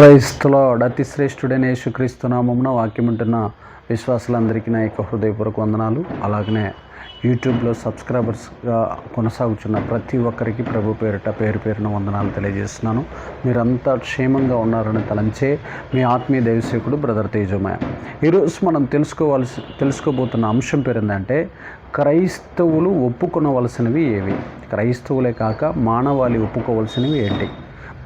క్రైస్తులో అతి శ్రేష్ఠుడైన యేసుక్రీస్తు నామమున వాక్యం ఉంటున్న విశ్వాసులందరికీ నా యొక్క హృదయపూర్వక వందనాలు. అలాగనే యూట్యూబ్లో సబ్స్క్రైబర్స్గా కొనసాగుతున్న ప్రతి ఒక్కరికి ప్రభు పేరిట పేరు పేరున వందనాలు తెలియజేస్తున్నాను. మీరంతా క్షేమంగా ఉన్నారని తలంచే మీ ఆత్మీయ దైవసేకుడు బ్రదర్ తేజమయ. ఈరోజు మనం తెలుసుకోవాల్సి తెలుసుకోబోతున్న అంశం పేరు ఏంటంటే క్రైస్తవులు ఒప్పుకొనవలసినవి ఏవి? క్రైస్తవులే కాక మానవాళి ఒప్పుకోవలసినవి ఏంటి?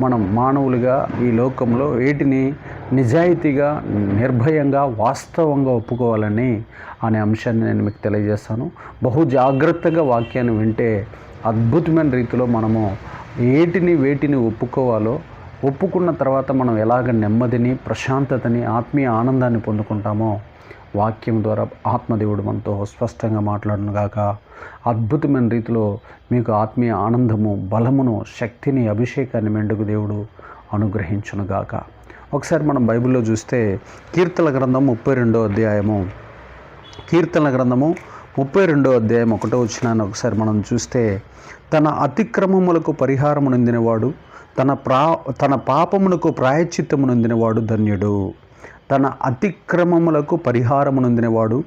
మనం మానవులుగా ఈ లోకంలో వేటిని నిజాయితీగా నిర్భయంగా వాస్తవంగా ఒప్పుకోవాలని అనే అంశాన్ని నేను మీకు తెలియజేస్తాను. బహు జాగ్రత్తగా వాక్యాన్ని వింటే అద్భుతమైన రీతిలో మనము ఏటిని వేటిని ఒప్పుకోవాలో ఒప్పుకున్న తర్వాత మనం ఎలాగ నెమ్మదిని ప్రశాంతతని ఆత్మీయ ఆనందాన్ని పొందుకుంటామో వాక్యం ద్వారా ఆత్మదేవుడు మనతో స్పష్టంగా మాట్లాడునుగాక అద్భుతమైన రీతిలో మీకు ఆత్మీయ ఆనందము బలమును శక్తిని అభిషేకాన్ని మెండుకు దేవుడు అనుగ్రహించును గాక. ఒకసారి మనం బైబిల్లో చూస్తే కీర్తన గ్రంథం ముప్పై రెండో అధ్యాయము. కీర్తన గ్రంథము ముప్పై రెండో అధ్యాయం ఒకటో వచ్చినాన్ని ఒకసారి మనం చూస్తే తన అతిక్రమములకు పరిహారము నొందినవాడు తన ప్రా తన పాపమునకు ప్రాయచిత్తము నొందినవాడు ధన్యుడు. తన అతిక్రమములకు పరిహారమునందినవాడు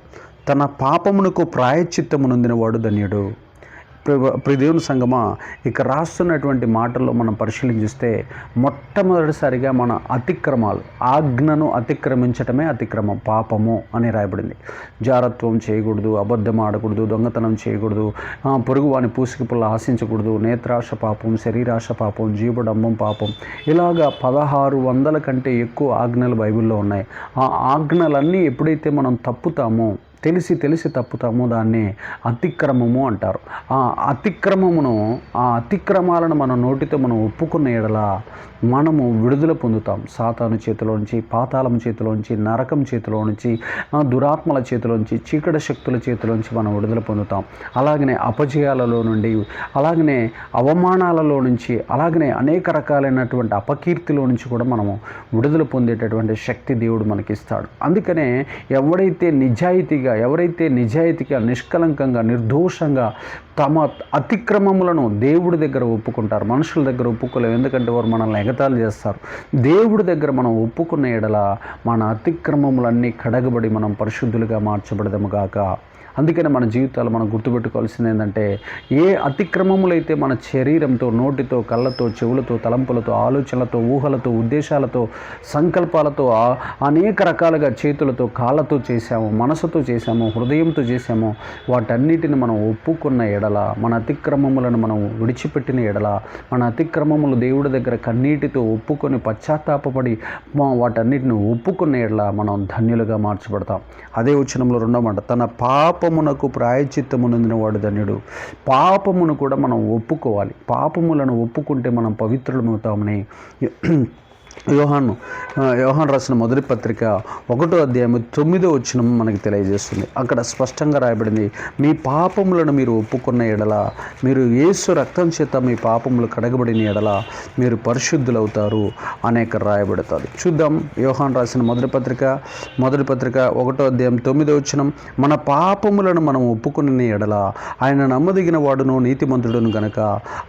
తన పాపమునకు ప్రాయశ్చిత్తమునందినవాడు ధన్యుడు. ప్రదేవుని సంగమా ఇక రాస్తున్నటువంటి మాటల్లో మనం పరిశీలించిస్తే మొట్టమొదటిసారిగా మన అతిక్రమాలు ఆజ్ఞను అతిక్రమించటమే అతిక్రమం పాపము అని రాయబడింది. జారత్వం చేయకూడదు అబద్ధం ఆడకూడదు దొంగతనం చేయకూడదు పొరుగు వాని పూసికి పుల్ల ఆశించకూడదు నేత్రాశ పాపం శరీరాశ పాపం జీవడంబం పాపం. ఇలాగా పదహారు వందల కంటే ఎక్కువ ఆజ్ఞలు బైబిల్లో ఉన్నాయి. ఆ ఆజ్ఞలన్నీ ఎప్పుడైతే మనం తప్పుతామో తెలిసి తెలిసి తప్పుతాము దాన్ని అతిక్రమము అంటారు. ఆ అతిక్రమమును ఆ అతిక్రమాలను మన నోటితో మనం ఒప్పుకున్న ఎడల మనము విడుదల పొందుతాం. సాతాను చేతిలో నుంచి పాతాళం చేతిలోంచి నరకం చేతిలో నుంచి దురాత్మల చేతిలోంచి చీకటి శక్తుల చేతిలోంచి మనం విడుదల పొందుతాం. అలాగనే అపజయాలలో నుండి అలాగనే అవమానాలలో నుంచి అలాగనే అనేక రకాలైనటువంటి అపకీర్తిలో నుంచి కూడా మనము విడుదల పొందేటటువంటి శక్తి దేవుడు మనకిస్తాడు. అందుకనే ఎవడైతే నిజాయితీగా ఎవరైతే నిజాయితీగా నిష్కలంకంగా నిర్దోషంగా తమ అతిక్రమములను దేవుడి దగ్గర ఒప్పుకుంటారు మనుషుల దగ్గర ఒప్పుకోలేవు ఎందుకంటే వారు మనల్ని ఎగతాళి చేస్తారు. దేవుడి దగ్గర మనం ఒప్పుకున్న ఎడల మన అతిక్రమములన్నీ కడగబడి మనం పరిశుద్ధులుగా మార్చబడదము గాక. అందుకనే మన జీవితాలు మనం గుర్తుపెట్టుకోవాల్సింది ఏంటంటే ఏ అతిక్రమములైతే మన శరీరంతో నోటితో కళ్ళతో చెవులతో తలంపులతో ఆలోచనలతో ఊహలతో ఉద్దేశాలతో సంకల్పాలతో అనేక రకాలుగా చేతులతో కాళ్ళతో చేశాము మనసుతో చేశాము హృదయంతో చేశామో వాటన్నిటిని మనం ఒప్పుకున్న ఎడల మన అతిక్రమములను మనం విడిచిపెట్టిన ఎడల మన అతిక్రమములు దేవుడి దగ్గర కన్నీటితో ఒప్పుకొని పశ్చాత్తాపపడి మా వాటన్నిటిని ఒప్పుకున్న ఎడల మనం ధన్యులుగా మార్చబడతాం. అదే వచనంలో రెండో మాట తన పాపమునకు ప్రాయచిత్తమునందిన వాడు ధన్యుడు. పాపమును కూడా మనం ఒప్పుకోవాలి. పాపములను ఒప్పుకుంటే మనం పవిత్రులమవుతామని యోహాను ఆ, రాసిన మొదటి పత్రిక ఒకటో అధ్యాయం తొమ్మిదో వచ్చిన మనకి తెలియజేస్తుంది. అక్కడ స్పష్టంగా రాయబడింది మీ పాపములను మీరు ఒప్పుకున్న ఎడల మీరు యేసు రక్తం చేత మీ పాపములు కడగబడిన ఎడల మీరు పరిశుద్ధులవుతారు అనేక రాయబడతారు చూద్దాం యోహాన్ రాసిన మొదటి పత్రిక మొదటి పత్రిక ఒకటో అధ్యాయం తొమ్మిదో వచ్చిన మన పాపములను మనం ఒప్పుకున్న ఎడల ఆయన నమ్మదగిన వాడును నీతిమంతుడును గనక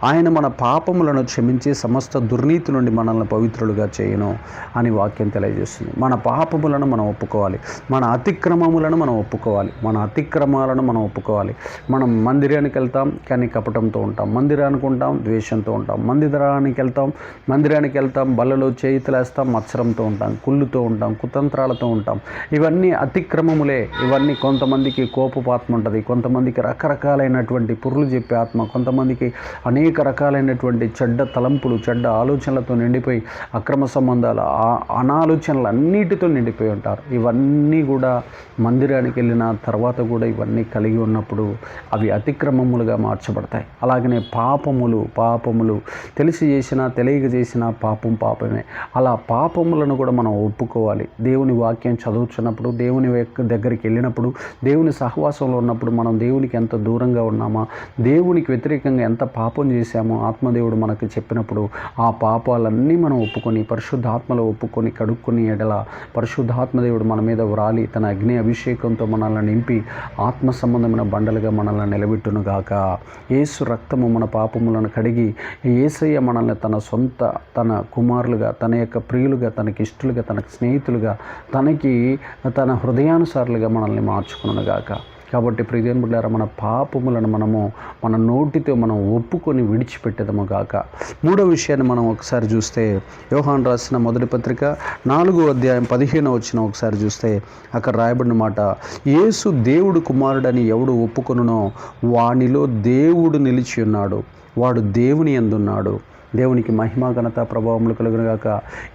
ఆయన మన పాపములను క్షమించి సమస్త దుర్నీతి నుండి మనల్ని పవిత్రులుగా చేయను అని వాక్యం తెలియజేస్తుంది. మన పాపములను మనం ఒప్పుకోవాలి. మన అతిక్రమములను మనం ఒప్పుకోవాలి. మన అతిక్రమాలను మనం ఒప్పుకోవాలి. మనం మందిరానికి వెళ్తాం కానీ కపటంతో ఉంటాం. మందిరానికి ఉంటాం ద్వేషంతో ఉంటాం. మందిరానికి వెళ్తాం మందిరానికి వెళ్తాం బల్లలో చేతులేస్తాం మత్సరంతో ఉంటాం కుళ్ళుతో ఉంటాం కుతంత్రాలతో ఉంటాం. ఇవన్నీ అతిక్రమములే. ఇవన్నీ కొంతమందికి కోపపాత్మ ఉంటుంది. కొంతమందికి రకరకాలైనటువంటి పురులు చెప్పే ఆత్మ. కొంతమందికి అనేక రకాలైనటువంటి చెడ్డ తలంపులు చెడ్డ ఆలోచనలతో నిండిపోయి అక్రమ సంబంధాలు ఆ- అనాలోచనలు అన్నిటితో నిండిపోయి ఉంటారు. ఇవన్నీ కూడా మందిరానికి వెళ్ళిన తర్వాత కూడా ఇవన్నీ కలిగి ఉన్నప్పుడు అవి అతిక్రమములుగా మార్చబడతాయి. అలాగనే పాపములు పాపములు తెలిసి చేసినా తెలియక చేసినా పాపం పాపమే. అలా పాపములను కూడా మనం ఒప్పుకోవాలి. దేవుని వాక్యం చదువుతున్నప్పుడు దేవుని దగ్గరికి వెళ్ళినప్పుడు దేవుని సహవాసంలో ఉన్నప్పుడు మనం దేవునికి ఎంత దూరంగా ఉన్నామా దేవునికి వ్యతిరేకంగా ఎంత పాపం చేశామో ఆత్మదేవుడు మనకు చెప్పినప్పుడు ఆ పాపాలన్నీ మనం ఒప్పుకొని పరిశుద్ధాత్మలో ఒప్పుకొని కడుక్కొని ఎడల పరిశుద్ధాత్మదేవుడు మన మీద వ్రాలి తన అగ్ని అభిషేకంతో మనల్ని నింపి ఆత్మ సంబంధమైన బండలుగా మనల్ని నిలబెట్టును గాక. యేసు రక్తము మన పాపములను కడిగి ఏసయ్య మనల్ని తన సొంత తన కుమారులుగా తన యొక్క ప్రియులుగా తనకి ఇష్టలుగా తనకి స్నేహితులుగా తనకి తన హృదయానుసారులుగా మనల్ని మార్చుకును గాక కాబట్టి ప్రియదేవుని బిడ్డారా మన పాపములను మనము మన నోటితో మనం ఒప్పుకొని విడిచిపెట్టేదము గాక. మూడో విషయాన్ని మనం ఒకసారి చూస్తే యోహాన్ రాసిన మొదటి పత్రిక నాలుగో అధ్యాయం పదిహేను వచ్చిన ఒకసారి చూస్తే అక్కడ రాయబడిన మాట యేసు దేవుడు కుమారుడని ఎవడు ఒప్పుకొనునో వానిలో దేవుడు నిలిచి ఉన్నాడు. వాడు దేవుని ఎందున్నాడు దేవునికి మహిమ ఘనత ప్రభావములు కలుగునుగాక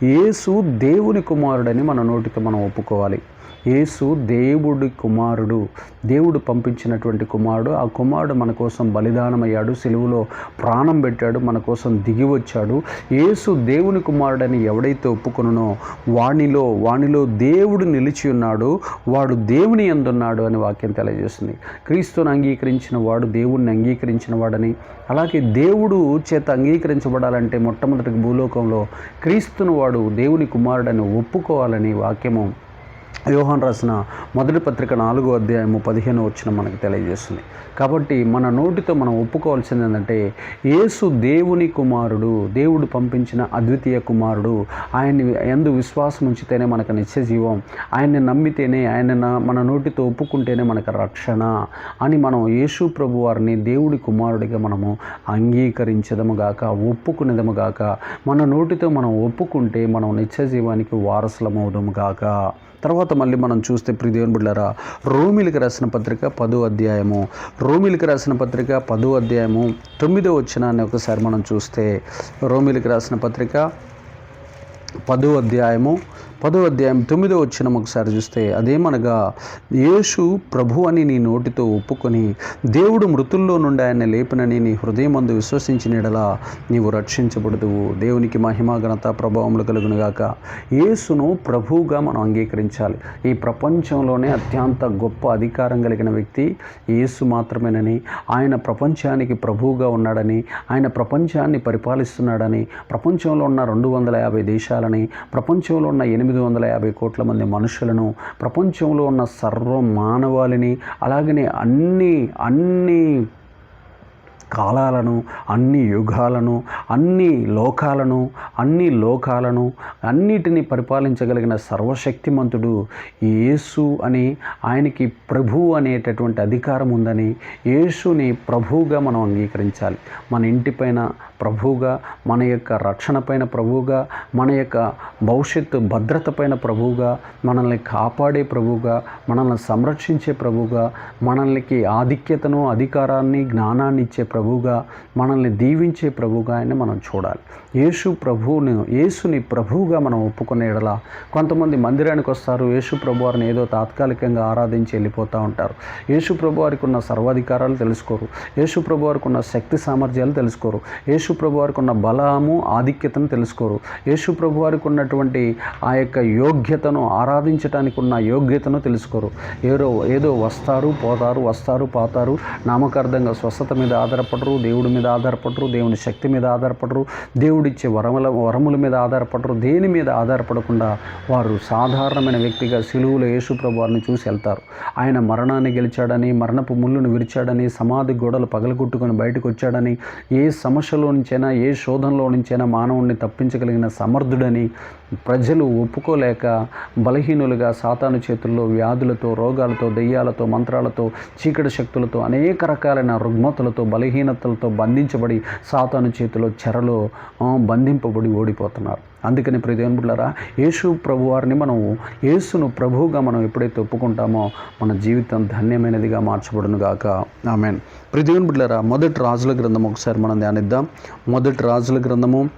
యేసు దేవుని కుమారుడని మన నోటితో మనం ఒప్పుకోవాలి. యేసు దేవుడి కుమారుడు దేవుడు పంపించినటువంటి కుమారుడు. ఆ కుమారుడు మన కోసం బలిదానమయ్యాడు సెలువులో ప్రాణం పెట్టాడు మన కోసం దిగి వచ్చాడు. యేసు దేవుని కుమారుడని ఎవడైతే ఒప్పుకొనునో వానిలో వానిలో దేవుడు నిలిచి ఉన్నాడు వాడు దేవుని ఎందున్నాడు అని వాక్యం తెలియజేస్తుంది. క్రీస్తుని అంగీకరించిన వాడు దేవుణ్ణి అంగీకరించిన వాడని అలాగే దేవుడు చేత అంగీకరించబడాలంటే మొట్టమొదటి భూలోకంలో క్రీస్తును వాడు దేవుని కుమారుడని ఒప్పుకోవాలని వాక్యము యోహాన్ రాసిన మొదటి పత్రిక నాలుగో అధ్యాయము పదిహేను వచ్చిన మనకు తెలియజేస్తుంది. కాబట్టి మన నోటితో మనం ఒప్పుకోవాల్సింది ఏంటంటే యేసు దేవుని కుమారుడు దేవుడు పంపించిన అద్వితీయ కుమారుడు ఆయన్ని ఎందు విశ్వాసం ఉంచితేనే మనకు నిత్య జీవం ఆయన్ని నమ్మితేనే ఆయన మన నోటితో ఒప్పుకుంటేనే మనకు రక్షణ అని మనం యేసు ప్రభు వారిని దేవుడి కుమారుడిగా మనము అంగీకరించదము గాక ఒప్పుకునేదము గాక మన నోటితో మనం ఒప్పుకుంటే మనం నిత్య జీవానికి వారసులమవుదము గాక. తర్వాత మళ్ళీ మనం చూస్తే ప్రియదేవుని బిడ్డారా రోమిలికి రాసిన పత్రిక పదో అధ్యాయము. రోమిలికి రాసిన పత్రిక పదో అధ్యాయము తొమ్మిదో వచ్చినాన్ని ఒకసారి మనం చూస్తే రోమిలికి రాసిన పత్రిక పదో అధ్యాయము పదో అధ్యాయం తొమ్మిదో వచ్చిన ఒకసారి చూస్తే అదేమనగా యేసు ప్రభు అని నీ నోటితో ఒప్పుకొని దేవుడు మృతుల్లో నుండి ఆయన లేపినని నీ హృదయమందు విశ్వసించినడలా నీవు రక్షించబడదువు. దేవునికి మహిమ ఘనత ప్రభావములు కలుగునుగాక యేసును ప్రభువుగా మనం అంగీకరించాలి. ఈ ప్రపంచంలోనే అత్యంత గొప్ప అధికారం కలిగిన వ్యక్తి యేసు మాత్రమేనని ఆయన ప్రపంచానికి ప్రభువుగా ఉన్నాడని ఆయన ప్రపంచాన్ని పరిపాలిస్తున్నాడని ప్రపంచంలో ఉన్న రెండు వందల యాభై దేశాలని ప్రపంచంలో ఉన్న ఎనిమిది వందల యాభై కోట్ల మంది మనుషులను ప్రపంచంలో ఉన్న సర్వ మానవాళిని అలాగనే అన్ని అన్ని కాలాలను అన్ని యుగాలను అన్ని లోకాలను అన్ని లోకాలను అన్నిటినీ పరిపాలించగలిగిన సర్వశక్తిమంతుడు యేసు అని ఆయనకి ప్రభు అనేటటువంటి అధికారం ఉందని యేసుని ప్రభువుగా మనం అంగీకరించాలి. మన ఇంటిపైన ప్రభువుగా మన యొక్క రక్షణ పైన ప్రభువుగా మన యొక్క భవిష్యత్తు భద్రత పైన ప్రభువుగా మనల్ని కాపాడే ప్రభువుగా మనల్ని సంరక్షించే ప్రభువుగా మనల్ని ఆధిక్యతను అధికారాన్ని జ్ఞానాన్ని ఇచ్చే ప్రభువుగా మనల్ని దీవించే ప్రభువుగా ఆయన మనం చూడాలి. యేసు ప్రభువుని యేసుని ప్రభువుగా మనం ఒప్పుకునే ఎడలా కొంతమంది మందిరానికి వస్తారు యేసు ప్రభు వారిని ఏదో తాత్కాలికంగా ఆరాధించి వెళ్ళిపోతూ ఉంటారు. యేసు ప్రభు వారికి ఉన్న సర్వాధికారాలు తెలుసుకోరు. యేసు ప్రభు వారికి ఉన్న శక్తి సామర్థ్యాలు తెలుసుకోరు. యేసు ప్రభు వారికి ఉన్న బలము ఆధిక్యతను తెలుసుకోరు. యేసు ప్రభు వారికి ఉన్నటువంటి ఆ యొక్క యోగ్యతను ఆరాధించడానికి ఉన్న యోగ్యతను తెలుసుకోరు. ఏదో ఏదో వస్తారు పోతారు వస్తారు పోతారు నామకార్థంగా స్వస్థత మీద ఆధారపడరు దేవుడి మీద ఆధారపడరు దేవుని శక్తి మీద ఆధారపడరు దేవుడిచ్చే వరముల వరముల మీద ఆధారపడరు దేని మీద ఆధారపడకుండా వారు సాధారణమైన వ్యక్తిగా సిలువులో యేసు ప్రభు వారిని చూసి వెళ్తారు. ఆయన మరణాన్ని గెలిచాడని మరణపు ముళ్ళును విరిచాడని సమాధి గోడలు పగలగొట్టుకొని బయటకు వచ్చాడని ఏ సమస్యలో నుంచైనా ఏ శోధనలో నుంచైనా మానవుడిని తప్పించగలిగిన సమర్థుడని ప్రజలు ఒప్పుకోలేక బలహీనులుగా సాతాను చేతుల్లో వ్యాధులతో రోగాలతో దెయ్యాలతో మంత్రాలతో చీకటి శక్తులతో అనేక రకాలైన రుగ్మతలతో బలహీనతలతో బంధించబడి సాతాను చేతిలో చెరలో బంధింపబడి ఓడిపోతున్నారు. అందుకని ప్రదేవన్ బిడ్డారా యేసు ప్రభు వారిని మనం యేసును ప్రభువుగా మనం ఎప్పుడైతే ఒప్పుకుంటామో మన జీవితం ధన్యమైనదిగా మార్చబడును గాక. ఆమెన్. ప్రదేవన్ బిడ్డారా మొదటి రాజుల గ్రంథం ఒకసారి మనం ధ్యానిద్దాం. మొదటి రాజుల గ్రంథము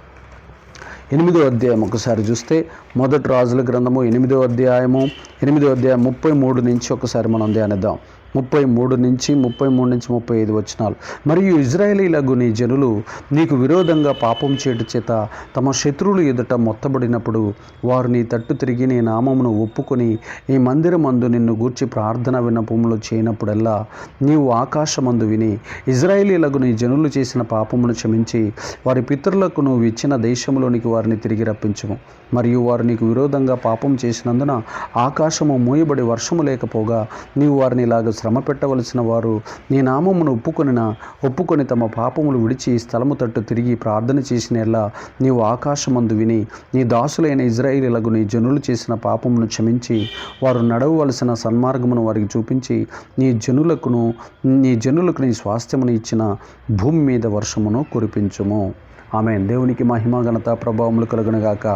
ఎనిమిదో అధ్యాయం ఒకసారి చూస్తే మొదటి రాజుల గ్రంథము ఎనిమిదో అధ్యాయము ఎనిమిదో అధ్యాయం ముప్పై మూడు నుంచి ఒకసారి మనం ధ్యానిద్దాం. ముప్పై మూడు నుంచి ముప్పై మూడు నుంచి ముప్పై ఐదు వచనాలు. మరియు ఇజ్రాయేలీలకు నీ జనులు నీకు విరోధంగా పాపం చేయట చేత తమ శత్రువులు ఎదుట మొత్తబడినప్పుడు వారు నీ తట్టు తిరిగి నీ నామమును ఒప్పుకొని ఈ మందిరమందు నిన్ను గూర్చి ప్రార్థన విన్నపములు చేయనప్పుడల్లా నీవు ఆకాశమందు విని ఇజ్రాయేలీలకు నీ జనులు చేసిన పాపమును క్షమించి వారి పితరులకు నువ్వు ఇచ్చిన దేశంలోనికి వారిని తిరిగి రప్పించుము. మరియు వారు నీకు విరోధంగా పాపం చేసినందున ఆకాశము మూయబడి వర్షము లేకపోగా నీవు వారిని ఇలాగ శ్రమ పెట్టవలసిన వారు నీ నామమును ఒప్పుకొనిన ఒప్పుకొని తమ పాపములు విడిచి స్థలము తట్టు తిరిగి ప్రార్థన చేసిన నీవు ఆకాశమందు విని నీ దాసులైన ఇజ్రాయిలీలకు నీ జనులు చేసిన పాపమును క్షమించి వారు నడవవలసిన సన్మార్గమును వారికి చూపించి నీ జనులకును నీ జనులకు నీ స్వాస్థ్యమును ఇచ్చిన భూమి మీద వర్షమును కురిపించుము. ఆమె దేవునికి మహిమ ఘనత ప్రభావములు కలుగునగాక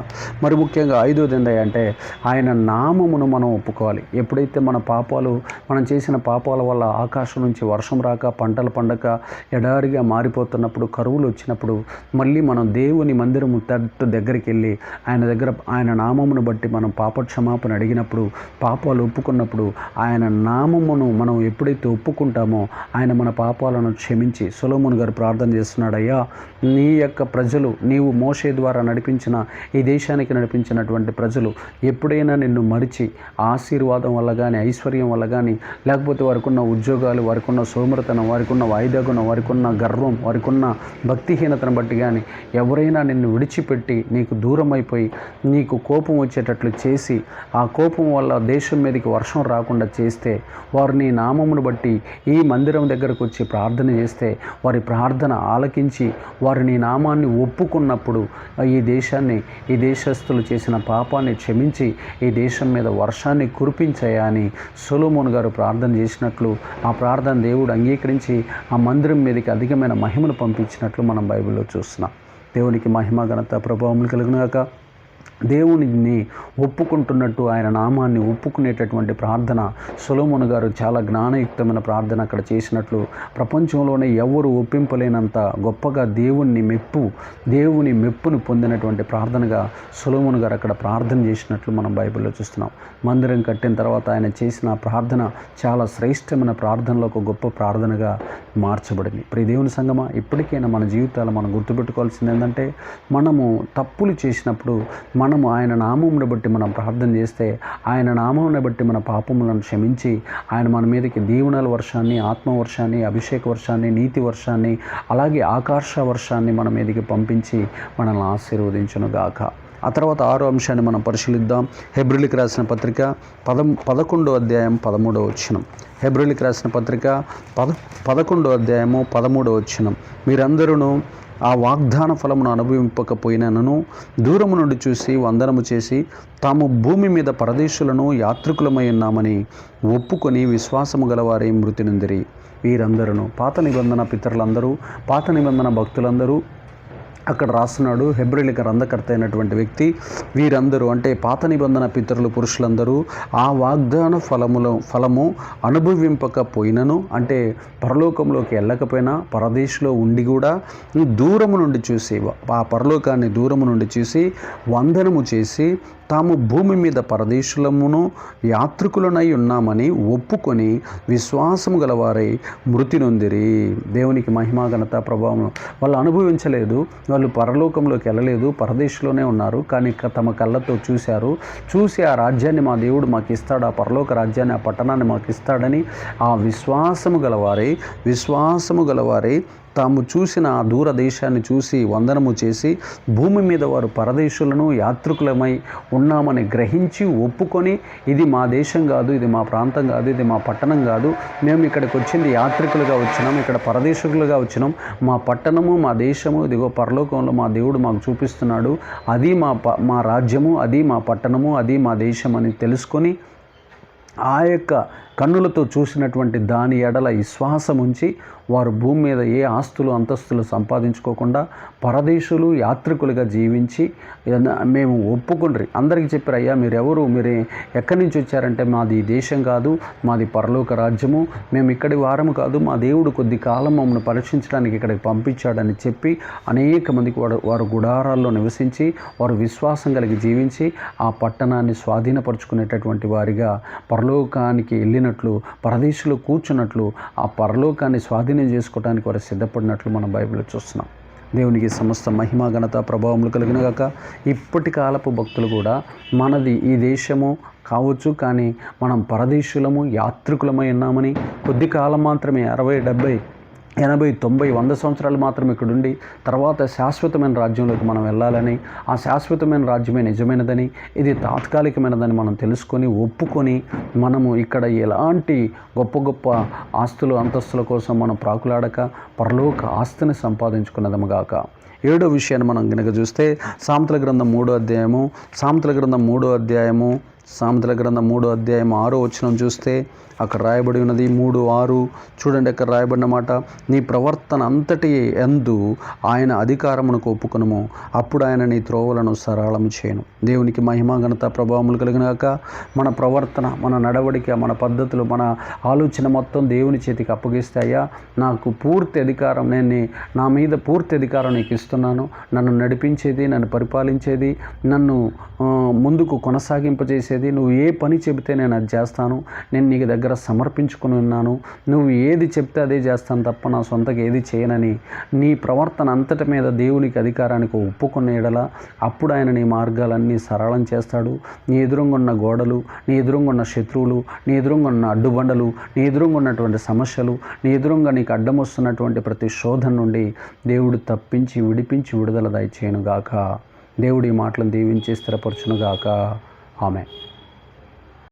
మరి ముఖ్యంగా ఐదోది ఏంటంటే ఆయన నామమును మనం ఒప్పుకోవాలి. ఎప్పుడైతే మన పాపాలు మనం చేసిన పాపాల వల్ల ఆకాశం నుంచి వర్షం రాక పంటలు పండక ఎడారిగా మారిపోతున్నప్పుడు కరువులు వచ్చినప్పుడు మళ్ళీ మనం దేవుని మందిరము తట్టు దగ్గరికి వెళ్ళి ఆయన దగ్గర ఆయన నామమును బట్టి మనం పాప క్షమాపణ అడిగినప్పుడు పాపాలు ఒప్పుకున్నప్పుడు ఆయన నామమును మనం ఎప్పుడైతే ఒప్పుకుంటామో ఆయన మన పాపాలను క్షమించి సులోమును గారు ప్రార్థన చేస్తున్నాడయ్యా నీ యొక్క ప్రజలు నీవు మోషే ద్వారా నడిపించిన ఈ దేశానికి నడిపించినటువంటి ప్రజలు ఎప్పుడైనా నిన్ను మరిచి ఆశీర్వాదం వల్ల కానీ ఐశ్వర్యం వల్ల కానీ లేకపోతే వారికి ఉన్న ఉద్యోగాలు వారికి ఉన్న సోమరతనం వారికి ఉన్న వాయిదాగుణం వారికి ఉన్న గర్వం వారికి ఉన్న భక్తిహీనతను బట్టి కానీ ఎవరైనా నిన్ను విడిచిపెట్టి నీకు దూరం అయిపోయి నీకు కోపం వచ్చేటట్లు చేసి ఆ కోపం వల్ల దేశం మీదకి వర్షం రాకుండా చేస్తే వారు నీ నామమును బట్టి ఈ మందిరం దగ్గరకు వచ్చి ప్రార్థన చేస్తే వారి ప్రార్థన ఆలకించి వారు నీ నామాన్ని ఒప్పుకున్నప్పుడు ఈ దేశాన్ని ఈ దేశస్తులు చేసిన పాపాన్ని క్షమించి ఈ దేశం మీద వర్షాన్ని కురిపించాయా అని సొలోమోన్ గారు ప్రార్థన చేసినట్లు ఆ ప్రార్థన దేవుడు అంగీకరించి ఆ మందిరం మీదకి అధికమైన మహిమను పంపించినట్లు మనం బైబిల్లో చూస్తున్నాం. దేవునికి మహిమ ఘనత ప్రభావములు కలిగినాక దేవునిని ఒప్పుకుంటున్నట్టు ఆయన నామాన్ని ఒప్పుకునేటటువంటి ప్రార్థన సులోమును గారు చాలా జ్ఞానయుక్తమైన ప్రార్థన అక్కడ చేసినట్లు ప్రపంచంలోనే ఎవరు ఒప్పింపలేనంత గొప్పగా దేవుణ్ణి మెప్పు దేవుని మెప్పును పొందినటువంటి ప్రార్థనగా సులోమును గారు అక్కడ ప్రార్థన చేసినట్లు మనం బైబిల్లో చూస్తున్నాం. మందిరం కట్టిన తర్వాత ఆయన చేసిన ప్రార్థన చాలా శ్రేష్టమైన ప్రార్థనలో ఒక గొప్ప ప్రార్థనగా మార్చబడింది. ప్రియ దేవుని సంగమా ఇప్పటికైనా మన జీవితాలు మనం గుర్తుపెట్టుకోవాల్సింది ఏంటంటే మనము తప్పులు చేసినప్పుడు మన మనము ఆయన నామమును బట్టి మనం ప్రార్థన చేస్తే ఆయన నామమును బట్టి మన పాపములను క్షమించి ఆయన మన మీదకి దీవెనల వర్షాన్ని ఆత్మవర్షాన్ని అభిషేక వర్షాన్ని నీతి వర్షాన్ని అలాగే ఆకాశ వర్షాన్ని మన మీదకి పంపించి మనల్ని ఆశీర్వదించునుగాక. ఆ తర్వాత ఆరో అంశాన్ని మనం పరిశీలిద్దాం. హెబ్రిలికి రాసిన పత్రిక పదం పదకొండో అధ్యాయం పదమూడో వచ్చినం హెబ్రిలికి రాసిన పత్రిక పద పదకొండో అధ్యాయము పదమూడో వచ్చినం మీరందరూ ఆ వాగ్దాన ఫలమును అనుభవింపకపోయినను దూరము నుండి చూసి వందనము చేసి తాము భూమి మీద పరదేశులను యాత్రికులమై ఉన్నామని ఒప్పుకొని విశ్వాసము గలవారే మృతి నుందిరి. వీరందరూ పాత నిబంధన పితరులందరూ పాత నిబంధన భక్తులందరూ అక్కడ రాస్తున్నాడు. హెబ్రిలిక రంధకర్త అయినటువంటి వ్యక్తి. వీరందరూ అంటే పాత నిబంధన పితరులు పురుషులందరూ ఆ వాగ్దాన ఫలముల ఫలము అనుభవింపకపోయినను అంటే పరలోకంలోకి వెళ్ళకపోయినా పరదేశంలో ఉండి కూడా దూరము నుండి చూసి ఆ పరలోకాన్ని దూరము నుండి చూసి వందనము చేసి తాము భూమి మీద పరదేశులమును యాత్రికులనై ఉన్నామని ఒప్పుకొని విశ్వాసము గలవారై మృతి నొందిరి దేవునికి మహిమా ఘనత ప్రభావం వాళ్ళు అనుభవించలేదు. వాళ్ళు పరలోకంలోకి వెళ్ళలేదు పరదేశంలోనే ఉన్నారు. కానీ తమ కళ్ళతో చూశారు. చూసి ఆ రాజ్యాన్ని మా దేవుడు మాకు ఇస్తాడు ఆ పరలోక రాజ్యాన్ని ఆ పట్టణాన్ని మాకు ఇస్తాడని ఆ విశ్వాసము గలవారై విశ్వాసము గలవారై తాము చూసిన ఆ దూర దేశాన్ని చూసి వందనము చేసి భూమి మీద వారు పరదేశులను యాత్రికులమై ఉన్నామని గ్రహించి ఒప్పుకొని ఇది మా దేశం కాదు ఇది మా ప్రాంతం కాదు ఇది మా పట్టణం కాదు మేము ఇక్కడికి వచ్చింది యాత్రికులుగా వచ్చినాం ఇక్కడ పరదేశకులుగా వచ్చినాం మా పట్టణము మా దేశము ఇదిగో పరలోకంలో మా దేవుడు మాకు చూపిస్తున్నాడు అది మా ప మా రాజ్యము అది మా పట్టణము అది మా దేశం అని తెలుసుకొని ఆ యొక్క కన్నులతో చూసినటువంటి దాని ఎడల విశ్వాసం ఉంచి వారు భూమి మీద ఏ ఆస్తులు అంతస్తులు సంపాదించుకోకుండా పరదేశులు యాత్రికులుగా జీవించి మేము ఒప్పుకుండ్రి. అందరికీ చెప్పారు అయ్యా మీరెవరు? మీరు ఎక్కడి నుంచి వచ్చారంటే మాది దేశం కాదు మాది పరలోక రాజ్యము. మేము ఇక్కడి వారము కాదు మా దేవుడు కొద్ది కాలం మమ్మల్ని పరీక్షించడానికి ఇక్కడికి పంపించాడని చెప్పి అనేక మందికి వారు వారు గుడారాల్లో నివసించి వారు విశ్వాసం కలిగి జీవించి ఆ పట్టణాన్ని స్వాధీనపరుచుకునేటటువంటి వారిగా పరలోకానికి వెళ్ళిన కూర్చున్నట్లు పరదేశంలో కూర్చున్నట్లు ఆ పరలోకాన్ని స్వాధీనం చేసుకోవడానికి వారు సిద్ధపడినట్లు మనం బైబిల్లో చూస్తున్నాం. దేవునికి సమస్త మహిమ ఘనత ప్రభావములు కలిగిన గాక ఇప్పటి కాలపు భక్తులు కూడా మనది ఈ దేశము కావచ్చు కానీ మనం పరదేశులము యాత్రికులమై ఉన్నామని కొద్ది కాలం మాత్రమే అరవై డెబ్బై ఎనభై తొంభై వంద సంవత్సరాలు మాత్రం ఇక్కడుండి తర్వాత శాశ్వతమైన రాజ్యంలోకి మనం వెళ్ళాలని ఆ శాశ్వతమైన రాజ్యమే నిజమైనదని ఇది తాత్కాలికమైనదని మనం తెలుసుకొని ఒప్పుకొని మనము ఇక్కడ ఎలాంటి గొప్ప గొప్ప ఆస్తులు అంతస్తుల కోసం మనం ప్రాకులాడక పరలోక ఆస్తిని సంపాదించుకున్నదముగాక. ఏడో విషయాన్ని మనం కనుక చూస్తే సామెతల గ్రంథం మూడో అధ్యాయము సామెతల గ్రంథం మూడో అధ్యాయము సామెతల గ్రంథం మూడో అధ్యాయం ఆరో వచనం చూస్తే అక్కడ రాయబడి ఉన్నది మూడు ఆరు. చూడండి అక్కడ రాయబడిన మాట నీ ప్రవర్తన అంతటి ఎందు ఆయన అధికారమునకు ఒప్పుకునము. అప్పుడు ఆయన నీ త్రోవలను సరళం చేయను. దేవునికి మహిమ ఘనత ప్రభావములు కలిగినాక మన ప్రవర్తన మన నడవడిక మన పద్ధతులు మన ఆలోచన మొత్తం దేవుని చేతికి అప్పగిస్తే అయ్యా నాకు పూర్తి అధికారం నేను నా మీద పూర్తి అధికారం నీకు ఇస్తున్నాను. నన్ను నడిపించేది నన్ను పరిపాలించేది నన్ను ముందుకు కొనసాగింపజేసేది నువ్వు ఏ పని చెబితే నేను అది చేస్తాను నేను నీకు దగ్గర సమర్పించుకుని ఉన్నాను నువ్వు ఏది చెప్తే అదే చేస్తాను తప్ప నా సొంతకి ఏది చేయనని నీ ప్రవర్తన అంతటి మీద దేవునికి అధికారానికి ఒప్పుకున్న ఎడల అప్పుడు ఆయన నీ మార్గాలన్నీ సరళం చేస్తాడు. నీ ఎదురుంగా ఉన్న గోడలు నీ ఎదురుగా ఉన్న శత్రువులు నీ ఎదురుగా ఉన్న అడ్డుబండలు నీ ఎదురుగా ఉన్నటువంటి సమస్యలు నీ ఎదురుగా నీకు అడ్డం వస్తున్నటువంటి ప్రతి శోధన నుండి దేవుడు తప్పించి విడిపించి విడుదల దయచేయనుగాక. దేవుడి మాటలను దీవించి స్థిరపరచునుగాక. ఆమె